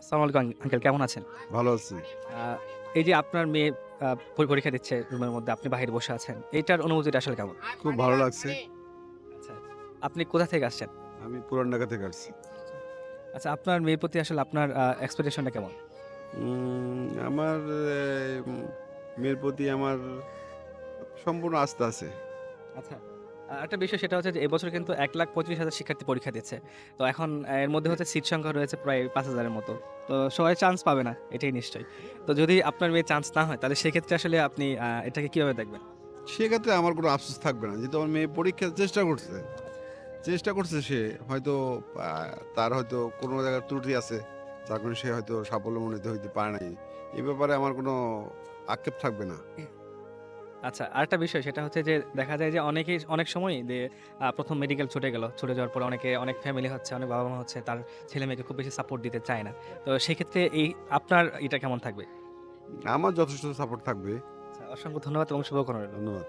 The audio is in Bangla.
আসসালামু আলাইকুম আঙ্কেল কেমন আছেন? ভালো আছি। এই যে আপনার মেয়ে পরীক্ষা দিচ্ছে রুমের মধ্যে আপনি বাইরে বসে আছেন এইটার অনুভূতিটা আসলে কেমন? খুব ভালো লাগছে। আচ্ছা আপনি কোথা থেকে আসছেন? আমি পুরান ঢাকা থেকে আসছি। আচ্ছা আপনার মেয়ের প্রতি আসলে আপনার এক্সপেকটেশনটা কেমন? আমার মেয়ের প্রতি আমার সম্পূর্ণ আস্থা আছে। আচ্ছা একটা বিষয় সেটা হচ্ছে যে এবছর কিন্তু এক লাখ পঁয়ত্রিশ হাজার শিক্ষার্থী পরীক্ষা দিচ্ছে। তো এখন এর মধ্যে হচ্ছে সিট সংখ্যা রয়েছে প্রায় পাঁচ হাজারের মতো। তো সবাই চান্স পাবে না, এটাই নিশ্চয়ই। তো যদি আপনার মেয়ে চান্স না হয়, তাহলে সেক্ষেত্রে আসলে আপনি এটাকে কীভাবে দেখবেন? সেক্ষেত্রে আমার কোনো আফসোস থাকবে না। যেহেতু আমার মেয়ে পরীক্ষার চেষ্টা করছে চেষ্টা করছে সে, হয়তো তার হয়তো কোনো জায়গায় ত্রুটি আছে, যার কারণে সে হয়তো সাফল্যমণ্ডিত হইতে পারে নাই। এ ব্যাপারে আমার কোনো আক্ষেপ থাকবে না। আচ্ছা আরেকটা বিষয় সেটা হচ্ছে যে দেখা যায় যে অনেকেই অনেক সময় যে আহ, প্রথম মেডিকেল ছুটে গেল। ছুটে যাওয়ার পরে অনেকে অনেক ফ্যামিলি হচ্ছে অনেক বাবা মা হচ্ছে তার ছেলে মেয়েকে খুব বেশি সাপোর্ট দিতে চায় না। তো সেক্ষেত্রে এই আপনার এটা কেমন থাকবে? আমার যথেষ্ট সাপোর্ট থাকবে। আচ্ছা, অসংখ্য ধন্যবাদ এবং শুভকামনা রইল। ধন্যবাদ।